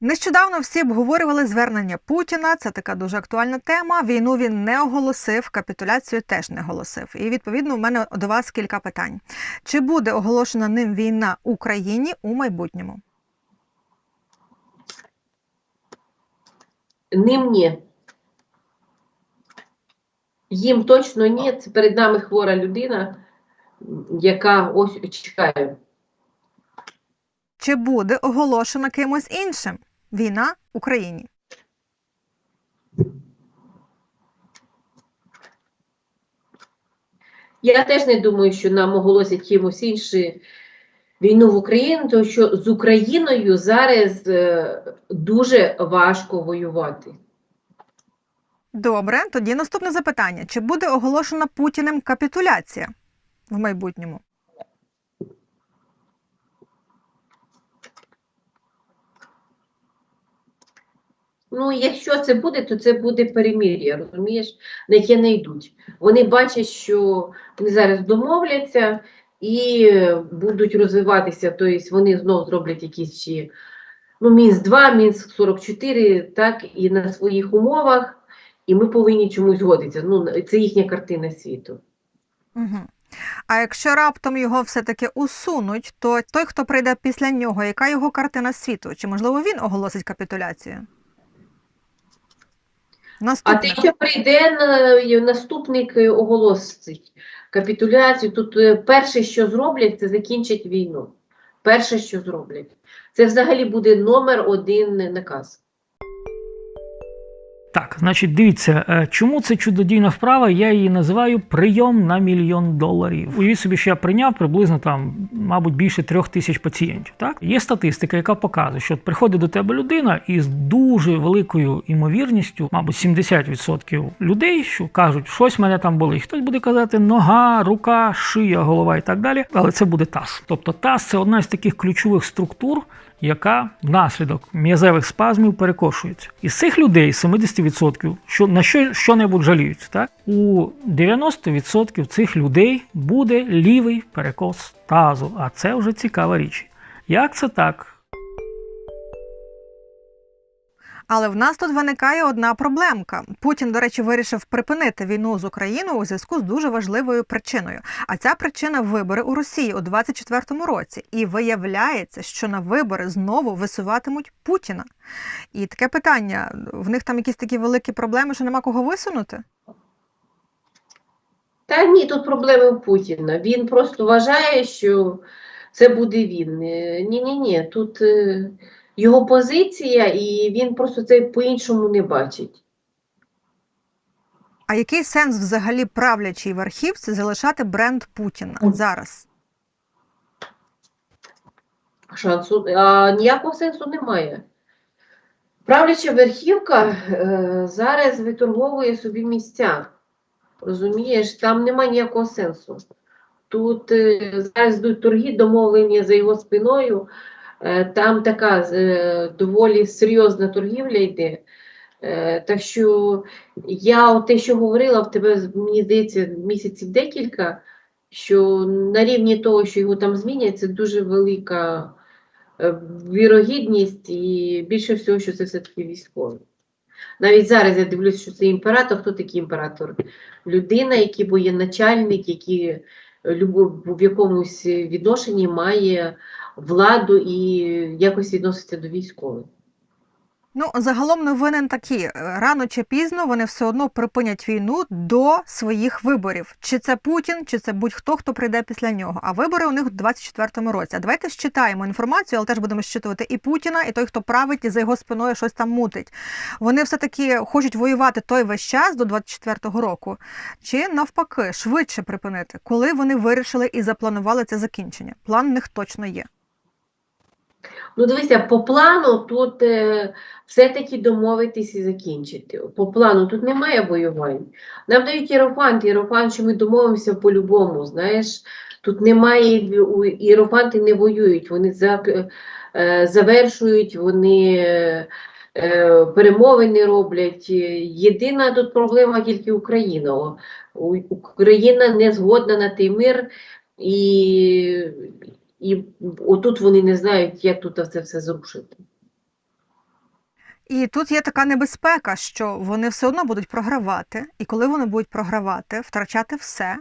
Нещодавно всі обговорювали звернення Путіна. Це така дуже актуальна тема. Війну він не оголосив, капітуляцію теж не оголосив. І відповідно у мене до вас кілька питань: чи буде оголошена ним війна Україні у майбутньому? Ним ні. Їм точно ні. Це перед нами хвора людина, яка ось чекає. Чи буде оголошена кимось іншим війна Україні? Я теж не думаю, що нам оголосять чимось інше війну в Україні, тому що з Україною зараз е, дуже важко воювати. Добре, тоді наступне запитання: чи буде оголошена Путіним капітуляція в майбутньому? Ну, якщо це буде, то це буде перемир'я, розумієш, на яке не йдуть. Вони бачать, що вони зараз домовляться і будуть розвиватися, тобто вони знову зроблять якісь ще, ну, Мінськ 2, Мінськ 44, так, і на своїх умовах, і ми повинні чомусь згодитися. Ну, це їхня картина світу. Угу. А якщо раптом його все-таки усунуть, то той, хто прийде після нього, яка його картина світу? Чи можливо він оголосить капітуляцію? А Наступне. те, що прийде на- наступник оголосить капітуляцію, тут е, перше, що зроблять, це закінчать війну. Перше, що зроблять. Це взагалі буде номер один наказ. Так, значить, дивіться, е, чому це чудодійна вправа? Я її називаю прийом на мільйон доларів. Уявіть собі, що я прийняв приблизно там, мабуть, більше трьох тисяч пацієнтів. Так є статистика, яка показує, що приходить до тебе людина із дуже великою імовірністю, мабуть, 70% людей, що кажуть, щось мене там болить. Хтось буде казати нога, рука, шия, голова і так далі. Але це буде таз. Тобто таз це одна з таких ключових структур, яка внаслідок м'язевих спазмів перекошується. Із цих людей 70% що на що що-небудь жаліються. Так? У 90% цих людей буде лівий перекос тазу, а це вже цікава річ. Як це так? Але в нас тут виникає одна проблемка. Путін, до речі, вирішив припинити війну з Україною у зв'язку з дуже важливою причиною. А ця причина вибори у Росії у 24-му році. І виявляється, що на вибори знову висуватимуть Путіна. І таке питання: в них там якісь такі великі проблеми, що нема кого висунути? Та ні, тут проблеми у Путіна. Він просто вважає, що це буде він. Ні-ні ні, тут е, його позиція, і він просто це по-іншому не бачить. А який сенс взагалі правлячій верхівці залишати бренд Путіна зараз? Шансу, а ніякого сенсу немає. Правляча верхівка е, зараз виторговує собі місця. Розумієш, там немає ніякого сенсу. Тут е, зараз йдуть торги, домовлення за його спиною. Е, там така е, доволі серйозна торгівля йде. Е, так що я те, що говорила, в тебе, мені здається, місяців декілька, що на рівні того, що його там змінять, це дуже велика вірогідність і більше всього, що це все-таки військовий. Навіть зараз я дивлюся, що це імператор. Хто такий імператор? Людина, який воєначальник, який в якомусь відношенні має владу і якось відноситься до військових. Ну, загалом новини такі: рано чи пізно вони все одно припинять війну до своїх виборів. Чи це Путін, чи це будь-хто, хто прийде після нього. А вибори у них у 24-му році. А давайте щитаємо інформацію, але теж будемо щитувати і Путіна, і той, хто править, і за його спиною щось там мутить. Вони все таки хочуть воювати той весь час до 24-го року, чи навпаки швидше припинити, коли вони вирішили і запланували це закінчення. План в них точно є. Ну, дивися, по плану тут е, все-таки домовитись і закінчити. По плану тут немає воювань. Нам дають іерофант, іерофант, що ми домовимося по-любому, знаєш. Тут немає, іерофанти не воюють, вони за, е, завершують, вони е, перемовини роблять. Єдина тут проблема тільки Україна. Україна не згодна на той мир, і, і отут вони не знають, як тут це все зрушити. І тут є така небезпека, що вони все одно будуть програвати, і коли вони будуть програвати, втрачати все,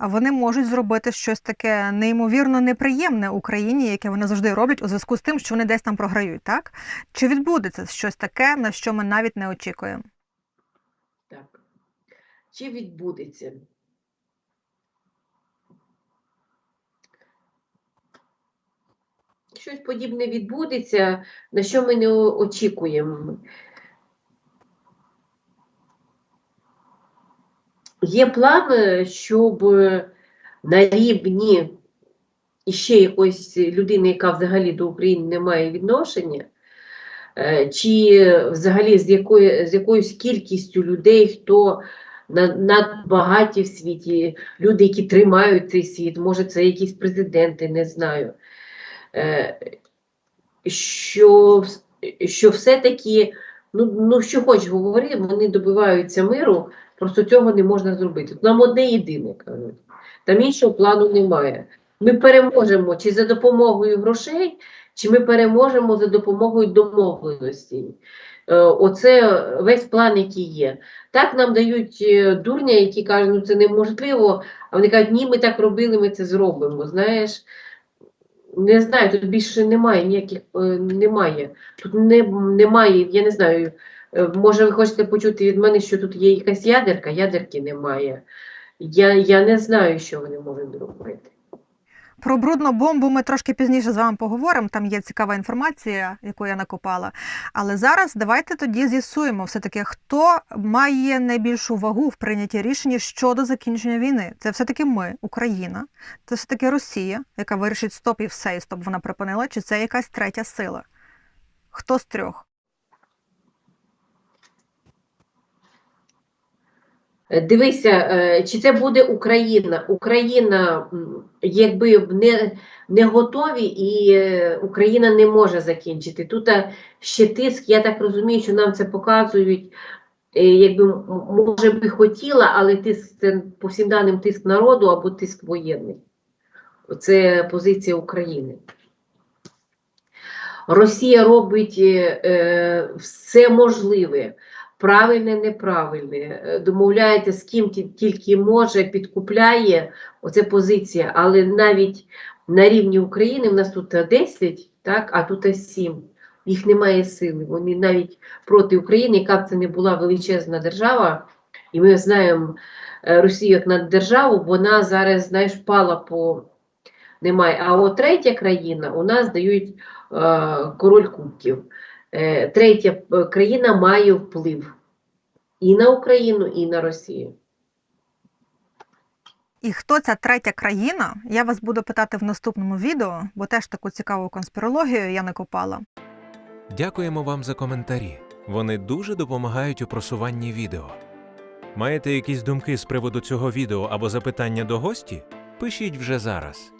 вони можуть зробити щось таке неймовірно неприємне Україні, яке вони завжди роблять у зв'язку з тим, що вони десь там програють. Так чи відбудеться щось таке, на що ми навіть не очікуємо? Так. Чи відбудеться? Щось подібне відбудеться, на що ми не очікуємо. Є план, е, щоб е, на рівні іще якоїсь людини, яка взагалі до України не має відношення, е, чи взагалі з, якої, з якоюсь кількістю людей, хто на- надбагаті в світі, люди, які тримають цей світ, може це якісь президенти, не знаю. Е, Що, що все-таки, ну, ну що хоч говори, вони добиваються миру, просто цього не можна зробити. Нам одне єдине кажуть. Там іншого плану немає. Ми переможемо чи за допомогою грошей, чи ми переможемо за допомогою домовленостей. Е, Оце весь план, який є. Так нам дають е, дурня, які кажуть, ну це неможливо, а вони кажуть, ні, ми так робили, ми це зробимо. Знаєш, не знаю, тут більше немає ніяких е, немає. Тут не, немає, я не знаю. е, Може, ви хочете почути від мене, що тут є якась ядерка, ядерки немає. Я, я не знаю, що вони можуть зробити. Про брудну бомбу ми трошки пізніше з вами поговоримо. Там є цікава інформація, яку я накопала. Але зараз давайте тоді з'ясуємо все-таки, хто має найбільшу вагу в прийнятті рішення щодо закінчення війни. Це все-таки ми, Україна, це все-таки Росія, яка вирішить стоп і все, і стоп вона припинила, чи це якась третя сила? Хто з трьох? Дивися, е, чи це буде Україна? Україна, якби не, не готові, і е, Україна не може закінчити. Тут е, ще тиск, я так розумію, що нам це показують, е, якби може би хотіла, але тиск це по всім даним тиск народу або тиск воєнний. Це позиція України. Росія робить е, е, все можливе, правильне, неправильне, е, домовляється з ким тільки може, підкупляє. Оце позиція. Але навіть на рівні України в нас тут 10, так, а тут 7. Їх немає сили. Вони навіть проти України, яка б це не була величезна держава, і ми знаємо е, Росію як наддержаву, вона зараз, знаєш, пала по немає. А от третя країна у нас дають е, король кубків. Е, третя е, країна має вплив і на Україну, і на Росію. І хто ця третя країна? Я вас буду питати в наступному відео, бо теж таку цікаву конспірологію я накопала. Дякуємо вам за коментарі. Вони дуже допомагають у просуванні відео. Маєте якісь думки з приводу цього відео або запитання до гості? Пишіть вже зараз.